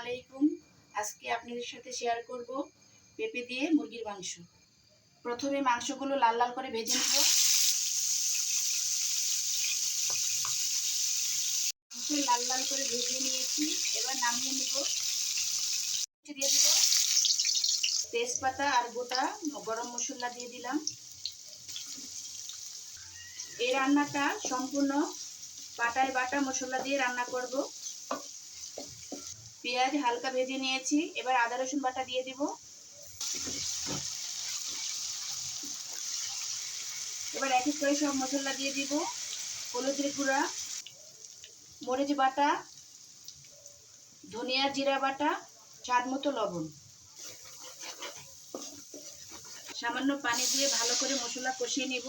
আলাইকুম। আজকে আপনাদের সাথে শেয়ার করব পেঁপে দিয়ে মুরগির মাংস। প্রথমে মাংসগুলো লাল লাল করে ভেজে নেব। মাংস লাল লাল করে ভেজে নিয়েছি। এবার নামিয়ে নেব। দিয়ে দিব। তেজপাতা আর গোটা গরম মশলা দিয়ে দিলাম। এই রান্নাটা সম্পূর্ণ পাটায় বাটা মশলা দিয়ে রান্না করব। পেঁয়াজ হালকা ভেজে নিয়েছি। এবার আদা, রসুন বাটা দিয়ে দিব। এবার এক এক করে সব মশলা দিয়ে দিব। হলুদের গুঁড়া, মরিচ বাটা, ধনিয়া জিরা বাটা, স্বাদ মতো লবণ। সামান্য পানি দিয়ে ভালো করে মশলা কষিয়ে নিব।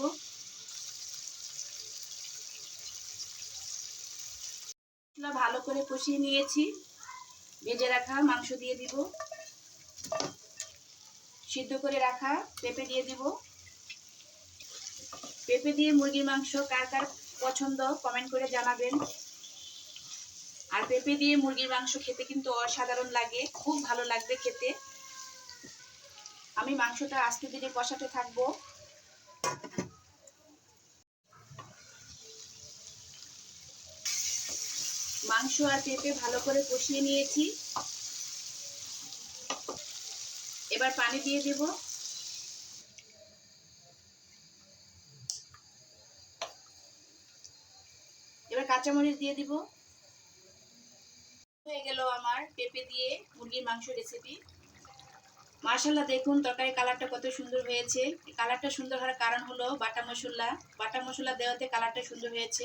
মশলা ভালো করে কষিয়ে নিয়েছি। ভেজে রাখা মাংস দিয়ে দিব। সিদ্ধ করে রাখা পেঁপে দিয়ে দিব। পেঁপে দিয়ে মুরগির মাংস কার কার পছন্দ কমেন্ট করে জানাবেন। আর পেঁপে দিয়ে মুরগির মাংস খেতে কিন্তু অসাধারণ লাগে, খুব ভালো লাগবে খেতে। আমি মাংসটা আস্তে ধীরে কষাতে থাকব। মাংস আর পেঁপে ভালো করে কষিয়ে নিয়েছি। এবার পানি দিয়ে দেব। এবার কাঁচামরিচ দিয়ে দিব। হয়ে গেল আমার পেঁপে দিয়ে মুরগির মাংস রেসিপি মার্শাল্লাহ দেখুন তরকারি কালারটা কত সুন্দর হয়েছে। কালারটা সুন্দর হওয়ার কারণ হলো বাটা মশলা। বাটা মশলা দেওয়াতে কালারটা সুন্দর হয়েছে।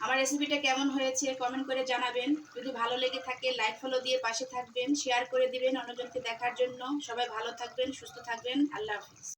আমার রেসিপিটা কেমন হয়েছে কমেন্ট করে জানাবেন। যদি ভালো লেগে থাকে লাইক ফলো দিয়ে পাশে থাকবেন শেয়ার করে দিবেন অন্যজনকে দেখার জন্য। সবাই ভালো থাকবেন, সুস্থ থাকবেন, আল্লাহ হাফিজ।